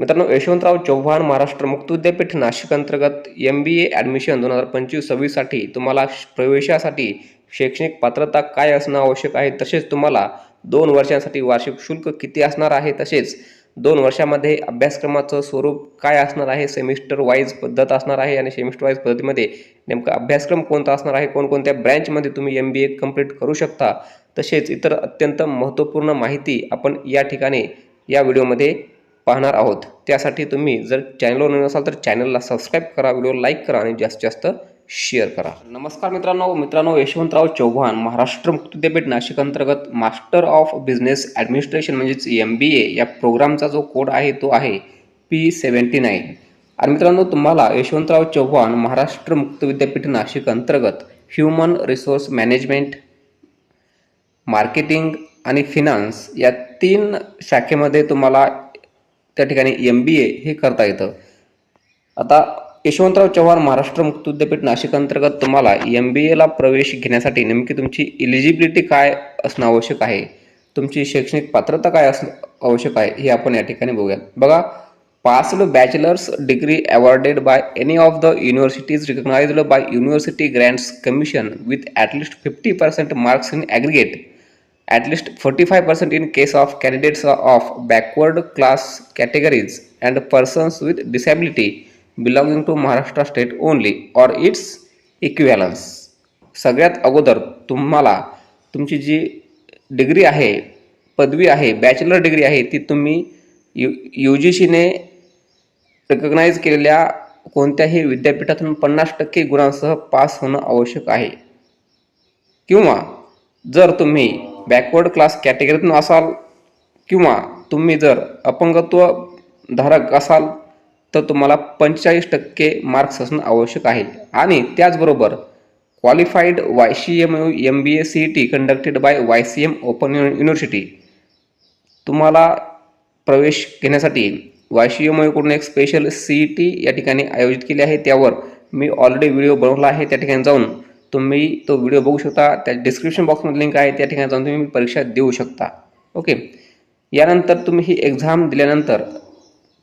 मित्रांनो यशवंतराव चव्हाण महाराष्ट्र मुक्त विद्यापीठ नाशिक अंतर्गत एम बी ए ॲडमिशन दोन हजार पंचवीस सव्वीससाठी तुम्हाला श- प्रवेशासाठी शैक्षणिक पात्रता काय असणं आवश्यक आहे? तसेच तुम्हाला दोन वर्षांसाठी वार्षिक शुल्क किती असणार आहे? तसेच दोन वर्षामध्ये अभ्यासक्रमाचं स्वरूप काय असणार आहे? सेमिस्टर वाईज पद्धत असणार आहे आणि सेमिस्टर वाईज पद्धतीमध्ये नेमका अभ्यासक्रम कोणता असणार आहे? कोणकोणत्या ब्रँचमध्ये तुम्ही एम बी ए कंप्लीट करू शकता? तसेच इतर अत्यंत महत्त्वपूर्ण माहिती आपण या ठिकाणी या व्हिडिओमध्ये पाहणार आहोत. त्यासाठी तुम्ही जर चॅनलवर नवीन असाल तर चॅनलला सबस्क्राईब करा व्हिडिओ लाईक करा आणि जास्तीत जास्त शेअर करा. नमस्कार मित्रांनो मित्रांनो यशवंतराव चौहान महाराष्ट्र मुक्त विद्यापीठ नाशिक अंतर्गत मास्टर ऑफ बिझनेस ॲडमिनिस्ट्रेशन म्हणजेच एम बी ए या प्रोग्रामचा जो कोड आहे तो आहे पी सेवन्टी नाईन आणि मित्रांनो तुम्हाला यशवंतराव चव्हाण महाराष्ट्र मुक्त विद्यापीठ नाशिक अंतर्गत ह्युमन रिसोर्स मॅनेजमेंट मार्केटिंग आणि फिनान्स या तीन शाखेमध्ये तुम्हाला त्या ठिकाणी एम बी ए हे करता येतं. आता यशवंतराव चव्हाण महाराष्ट्र मुक्त विद्यापीठ नाशिक अंतर्गत तुम्हाला एम बी एला प्रवेश घेण्यासाठी नेमकी तुमची इलिजिबिलिटी काय असणं आवश्यक आहे? तुमची शैक्षणिक पात्रता काय असणं आवश्यक आहे? हे आपण या ठिकाणी बघूयात. बघा passed bachelor's degree awarded by any of the universities recognised by University Grants Commission with at least fifty percent marks in aggregate at least 45% in case of candidates of backward class categories and persons with disability belonging to Maharashtra state only or its equivalents. सगळ्यात अगोदर तुम्हाला तुमची जी degree आहे पदवी आहे bachelor degree आहे ती तुम्ही यू यू जी सीने रिकग्नाईज केलेल्या कोणत्याही विद्यापीठातून पन्नास टक्के गुणांसह पास होणं आवश्यक आहे किंवा जर तुम्ही बॅकवर्ड क्लास कॅटेगरीतून असाल किंवा तुम्ही जर अपंगत्व धारक असाल तर तुम्हाला पंचेचाळीस टक्के मार्क्स असणं आवश्यक आहे. आणि त्याचबरोबर qualified Y C M U M B A C T conducted by Y C M Open University तुम्हाला प्रवेश घेण्यासाठी वाय सी एम यूकडून एक स्पेशल सी ई टी या ठिकाणी आयोजित केली आहे. त्यावर मी ऑलरेडी व्हिडिओ बनवला आहे. त्या ठिकाणी जाऊन तुम्ही तो व्हिडिओ बघू शकता. त्या डिस्क्रिप्शन बॉक्समध्ये लिंक आहे. त्या ठिकाणी जाऊन तुम्ही परीक्षा देऊ शकता. ओके यानंतर तुम्ही ही एक्झाम दिल्यानंतर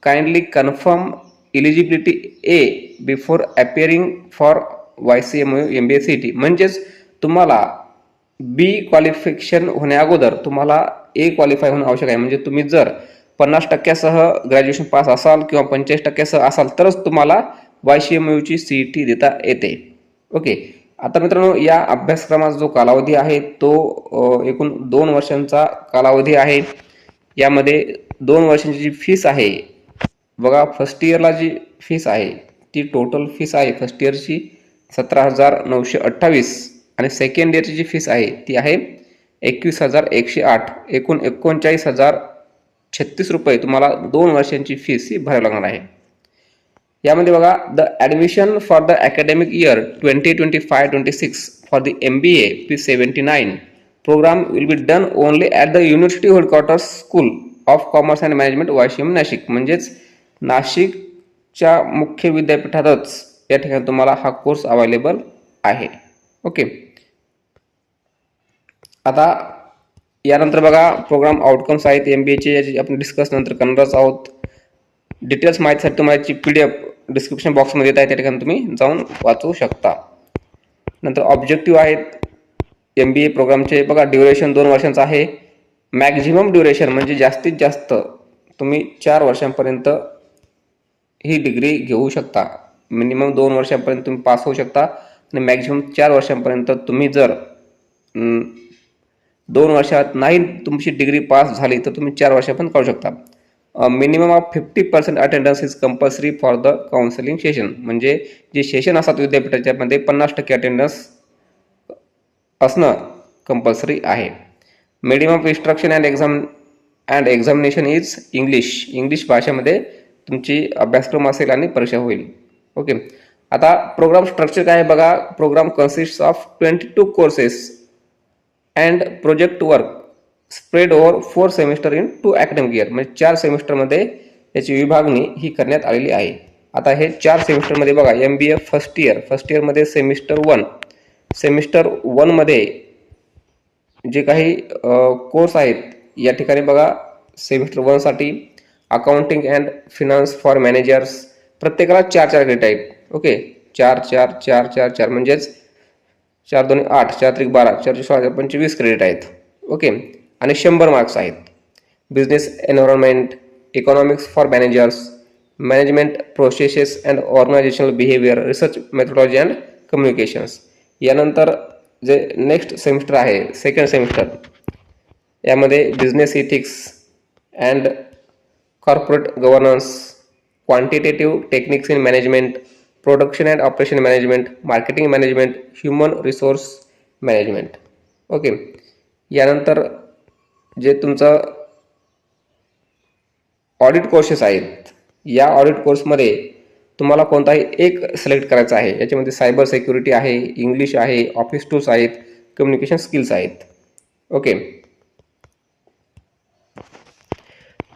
kindly confirm eligibility a before appearing for Y C M U M B S C T म्हणजेच तुम्हाला बी क्वालिफिकेशन होण्याअगोदर तुम्हाला ए क्वालिफाय होणं आवश्यक आहे. म्हणजे तुम्ही जर पन्नास टक्क्यासह ग्रॅज्युएशन पास असाल किंवा पंचेचाळीस टक्क्यासह असाल तरच तुम्हाला वाय सी एम यूची सी ई टी देता येते. ओके आता मित्रांनो या अभ्यासक्रमाचा जो कालावधी आहे तो एकूण दोन वर्षांचा कालावधी आहे. यामध्ये दोन वर्षांची जी फीस आहे बघा फर्स्ट इयरला जी फीस आहे ती टोटल फीस आहे फर्स्ट इयरची सतरा हजार नऊशे अठ्ठावीस आणि सेकंड इयरची जी फीस आहे ती आहे एकवीस हजार एकशे आठ. एकूण एकोणचाळीस हजार छत्तीस रुपये तुम्हाला दोन वर्षांची फीस ही भरावी लागणार आहे. यामध्ये बघा the admission for the academic year twenty twenty five twenty six for the M B A P seventy nine programme will be done only at the university headquarters school of commerce and management Washim Nashik म्हणजेच नाशिकच्या मुख्य विद्यापीठातच या ठिकाणी तुम्हाला हा course available आहे. Okay आता यानंतर बघा प्रोग्राम आउटकम्स आहेत. एम बी एचे याची आपण डिस्कस नंतर करणारच आहोत. डिटेल्स माहितीसाठी तुम्हाला याची पी डी एफ डिस्क्रिप्शन बॉक्समध्ये येत आहे त्या ठिकाणी तुम्ही जाऊन वाचू शकता. नंतर ऑब्जेक्टिव्ह आहेत एम बी ए प्रोग्रामचे बघा ड्युरेशन दोन वर्षांचं आहे. मॅक्झिमम ड्युरेशन म्हणजे जास्तीत जास्त तुम्ही चार वर्षांपर्यंत ही डिग्री घेऊ शकता. मिनिमम दोन वर्षांपर्यंत तुम्ही पास होऊ शकता. आणि मॅक्झिमम चार वर्षांपर्यंत तुम्ही जर दोन वर्षात नाही तुमची डिग्री पास झाली तर तुम्ही चार वर्षापर्यंत काढू शकता. Minimum of fifty percent attendance is compulsory for the counselling session म्हणजे जे सेशन असतात विद्यापीठाच्यामध्ये पन्नास टक्के अटेंडन्स असणं कंपल्सरी आहे. Medium of instruction and exam and examination is English English भाषेमध्ये तुमची अभ्यासक्रम असेल आणि परीक्षा होईल. ओके आता प्रोग्राम स्ट्रक्चर काय आहे बघा. Programme consist of twenty two courses and project work spread over four semester in two academic year म्हणजे चार सेमिस्टरमध्ये याची विभागणी ही करण्यात आलेली आहे. आता हे चार सेमिस्टरमध्ये बघा M B A first year first इयरमध्ये सेमिस्टर वन सेमिस्टर वनमध्ये जे काही कोर्स आहेत या ठिकाणी बघा semester वनसाठी accounting and finance for managers प्रत्येकाला चार चार क्रेडिट आहेत. ओके चार चार चार चार चार. म्हणजेच चार दोन आठ चार त्रिक बारा चार सोळा पंचवीस क्रेडिट आहेत. ओके आणि शंभर मार्क्स आहेत. Business environment economics for managers management processes and organisational behaviour research methodology and communications यानंतर जे नेक्स्ट सेमिस्टर आहे सेकंड सेमिस्टर यामध्ये business ethics and corporate governance quantitative techniques in management production and operation management marketing management human resource management okay यानंतर जे तुमचं audit courses आहेत या audit कोर्समध्ये तुम्हाला कोणताही एक सिलेक्ट करायचा आहे. याच्यामध्ये सायबर सिक्युरिटी आहे इंग्लिश आहे ऑफिस टूल्स आहेत कम्युनिकेशन स्किल्स आहेत. ओके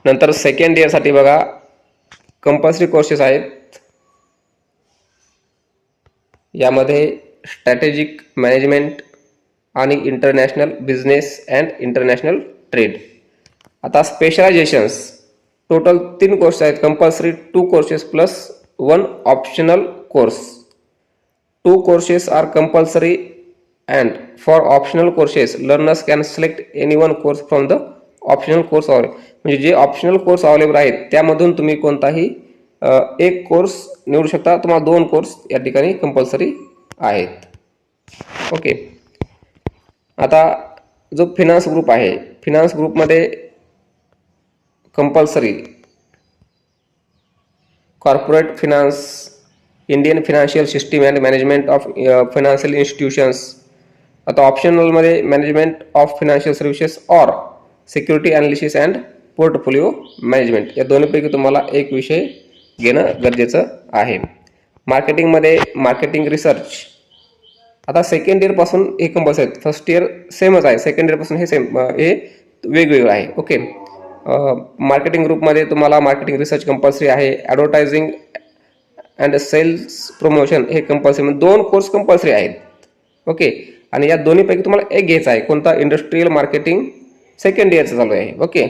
नंतर सेकंड इयरसाठी बघा कंपल्सरी कोर्सेस आहेत. यामध्ये स्ट्रॅटेजिक मॅनेजमेंट आणि international business and international trade आता स्पेशलायझेशन्स टोटल तीन कोर्स आहेत. Compulsory two courses plus one optional course two courses are compulsory and for optional courses learners can select any one course from the optional course available म्हणजे जे optional course available आहेत त्यामधून तुम्ही कोणताही एक course निवडू शकता. तुम्हाला दोन कोर्स या ठिकाणी कंपल्सरी आहेत. ओके आता जो फिनान्स ग्रुप आहे फिनान्स ग्रुपमध्ये compulsory corporate finance Indian financial system and management of financial institutions आता ऑप्शनलमध्ये management of financial services or security analysis and portfolio management या दोन्हीपैकी तुम्हाला एक विषय घेणं गरजेचं आहे. मार्केटिंगमध्ये मार्केटिंग रिसर्च आता सेकंड इयरपासून हे कंपल्सरी आहेत. फर्स्ट इयर सेमच आहे. सेकंड इयरपासून हे सेम हे वेगवेगळं आहे. ओके मार्केटिंग ग्रुपमध्ये तुम्हाला मार्केटिंग रिसर्च कंपल्सरी आहे. ॲडव्हर्टायझिंग अँड सेल्स प्रमोशन हे कंपल्सरी म्हणजे दोन कोर्स कंपल्सरी आहेत. ओके आणि या दोन्हीपैकी तुम्हाला एक घ्यायचा आहे. कोणता? इंडस्ट्रीयल मार्केटिंग सेकंड इयरचं चालू आहे. ओके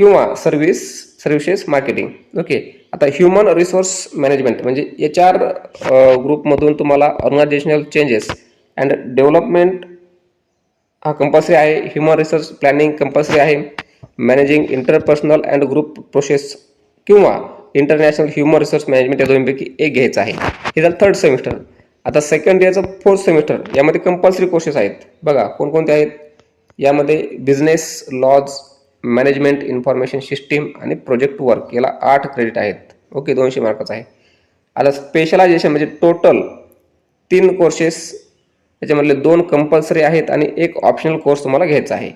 किंवा सर्व्हिस सर्व्हिसेस मार्केटिंग ओके आता ह्युमन रिसोर्स मॅनेजमेंट म्हणजे एच आर ग्रुपमधून तुम्हाला ऑर्गनायझेशनल चेंजेस अँड डेव्हलपमेंट हा कंपल्सरी आहे. ह्युमन रिसोर्स प्लॅनिंग कंपल्सरी आहे. Managing interpersonal and group process किंवा इंटरनॅशनल ह्युमन रिसोर्स मॅनेजमेंट या दोन्हीपैकी एक घ्यायचं आहे. हे झालं थर्ड सेमिस्टर आता सेकंड इयरचं फोर्थ सेमिस्टर यामध्ये कंपल्सरी कोर्सेस आहेत. बघा कोणकोणते आहेत? यामध्ये business laws management information system आणि प्रोजेक्ट वर्क याला आठ क्रेडिट आहेत. ओके दोनशे मार्काचं आहे. आता स्पेशलायझेशन म्हणजे टोटल तीन कोर्सेस याच्यामधले दोन कंपल्सरी आहेत आणि एक ऑप्शनल कोर्स तुम्हाला घ्यायचा आहे.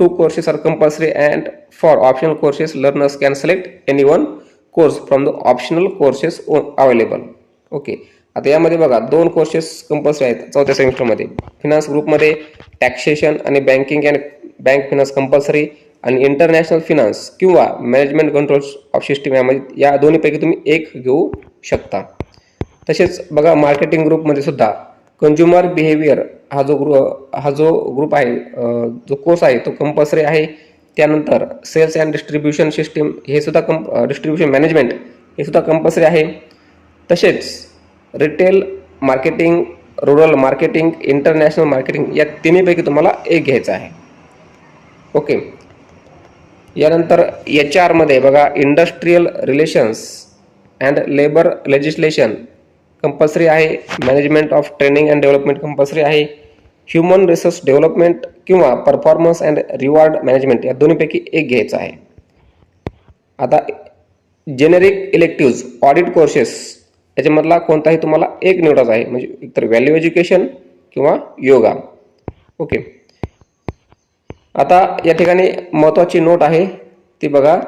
Two courses are compulsory and for optional courses learners can select any one course from the optional courses available okay आता यामध्ये बघा दोन कोर्सेस कंपल्सरी आहेत चौथ्या सेमिस्टरमध्ये फिनान्स ग्रुपमध्ये टॅक्सेशन आणि banking and bank finance compulsory आणि इंटरनॅशनल फिनान्स किंवा मॅनेजमेंट कंट्रोल ऑफ सिस्टीम यामध्ये या दोन्हीपैकी तुम्ही एक घेऊ शकता. तसेच बघा मार्केटिंग ग्रुपमध्ये सुद्धा कंझ्युमर बिहेवियर हा जो ग्रु हा जो ग्रुप आहे जो कोर्स आहे तो कंपल्सरी आहे. त्यानंतर सेल्स अँड डिस्ट्रीब्युशन सिस्टीम हे सुद्धा कंप डिस्ट्रीब्युशन मॅनेजमेंट हे सुद्धा कंपल्सरी आहे. तसेच retail marketing rural marketing international marketing या तिन्हीपैकी तुम्हाला एक घ्यायचं आहे. ओके. यानंतर एच आरमध्ये बघा industrial relations and labour legislation compulsory आहे. Management of training and development compulsory आहे. ह्युमन रिसोर्स डेव्हलपमेंट किंवा परफॉर्मन्स अँड रिवॉर्ड मॅनेजमेंट या दोन्हीपैकी एक घ्यायचं आहे. आता जेनेरिक इलेक्टिव्ज ऑडिट कोर्सेस याच्यामधला कोणताही तुम्हाला एक निवडायचा आहे. म्हणजे एकतर व्हॅल्यू एज्युकेशन किंवा योगा. ओके. आता या ठिकाणी महत्त्वाची नोट आहे. ती बघा.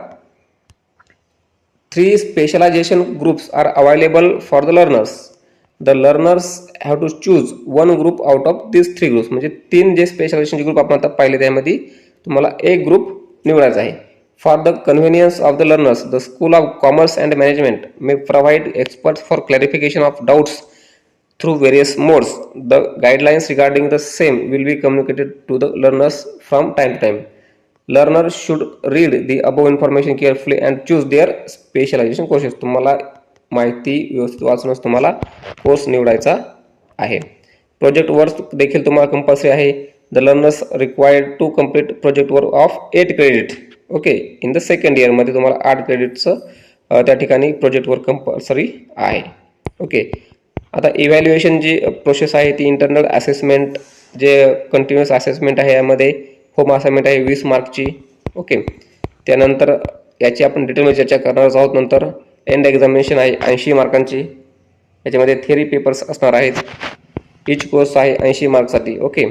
Three specialisation groups are available for the learners the learners have to choose one group out of this three groups म्हणजे तीन जे स्पेशलायझेशनचे ग्रुप आपण आता पाहिले त्यामध्ये तुम्हाला एक ग्रुप निवडायचा आहे. For the convenience of the learners the school of commerce and management may provide experts for clarification of doubts through various modes. The guidelines regarding the same will be communicated to the learners from time to time. Learner should read the above information carefully and choose their specialisation courses तुम्हाला माहिती व्यवस्थित वाचूनच तुम्हाला course निवडायचा आहे project work देखील तुम्हाला compulsory आहे the learners required to complete project work of eight credit okay in the second इयरमध्ये तुम्हाला आठ क्रेडिटचं त्या ठिकाणी प्रोजेक्ट वर्क कंपल्सरी आहे ओके आता इव्हॅल्युएशन जी प्रोसेस आहे ती इंटरनल असेसमेंट जे कंटिन्युअस असेसमेंट आहे यामध्ये होम असाइनमेंट आहे वीस मार्कची. ओके त्यानंतर याची आपण डिटेलमध्ये चर्चा करणार आहोत नंतर. एंड एक्झामिनेशन आहे ऐंशी मार्कांची. याच्यामध्ये थेरी पेपर्स असणार आहेत. इच कोर्स आहे ऐंशी मार्कसाठी. ओके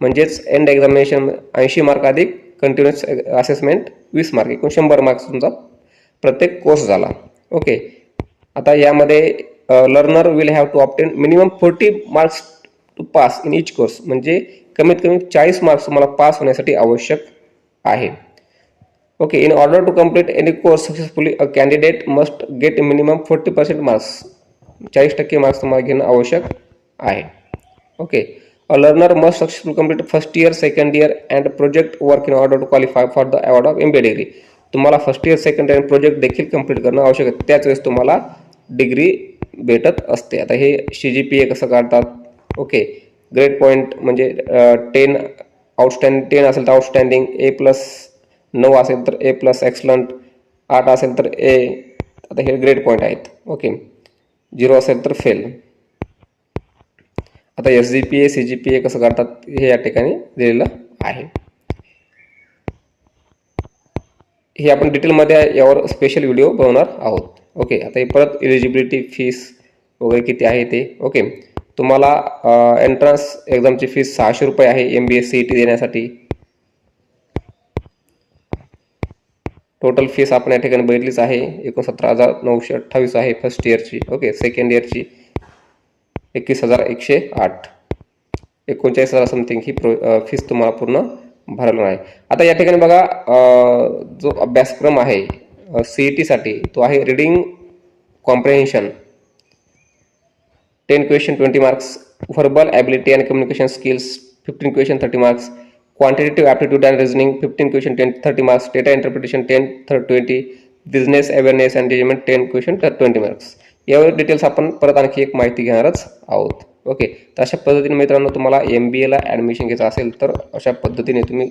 म्हणजेच एंड एक्झामिनेशन ऐंशी मार्क अधिक कंटिन्युअस असेसमेंट वीस मार्क. एकूण शंभर मार्क्स तुमचा प्रत्येक कोर्स झाला. ओके आता यामध्ये learner will have to obtain minimum forty marks to pass in each course म्हणजे कमीत कमी चाळीस मार्क्स तुम्हाला पास होण्यासाठी आवश्यक आहे. Okay in order to complete any course successfully a candidate must get minimum forty percent marks चाळीस टक्के मार्क्स तुम्हाला घेणं आवश्यक आहे. Okay a learner must successful complete first year second year and project work in order to qualify for the award of M B degree तुम्हाला first year second year project देखील complete करणं आवश्यक आहे. त्याच वेळेस तुम्हाला डिग्री भेटत असते. आता हे सी जी पी ए कसं काढतात? ओके ग्रेड पॉईंट म्हणजे टेन आउटस्टँड टेन असेल तर आउटस्टँडिंग ए प्लस नऊ असेल तर ए प्लस एक्सलंट आठ असेल तर ए आता हे ग्रेड पॉईंट आहेत. ओके झिरो असेल तर फेल आता S G P A C G P A कसं करतात हे या ठिकाणी दिलेलं आहे. हे आपण डिटेलमध्ये यावर स्पेशल व्हिडिओ बनवणार आहोत. ओके आता हे परत एलिजिबिलिटी फीस वगैरे किती आहे ते? ओके तुम्हाला एंट्रन्स एक्झामची फीस सहाशे रुपये आहे M B S C E T देण्यासाठी. टोटल फीस आपण या ठिकाणी बघितलीच आहे एकोणसत्तर हजार नऊशे अठ्ठावीस आहे फर्स्ट इयरची ओके सेकंड इयरची एकवीस हजार एकशे आठ. एकोणचाळीस हजार समथिंग ही प्रो फीस तुम्हाला पूर्ण भरलं आहे. आता या ठिकाणी बघा जो अभ्यासक्रम आहे सी ई टीसाठी तो आहे reading comprehension ten question twenty marks verbal ability and communication skills fifteen question thirty marks quantitative aptitude and reasoning fifteen question ten thirty marks data interpretation ten thirty twenty business awareness and judgement ten question twenty marks यावर details आपण परत आणखी एक माहिती घेणारच आहोत. Okay तर अशा पद्धतीने मित्रांनो तुम्हाला एम बी एला ॲडमिशन घ्यायचं असेल तर अशा पद्धतीने तुम्ही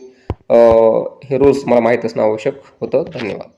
हे रूल्स मला माहीत असणं आवश्यक होतं. धन्यवाद.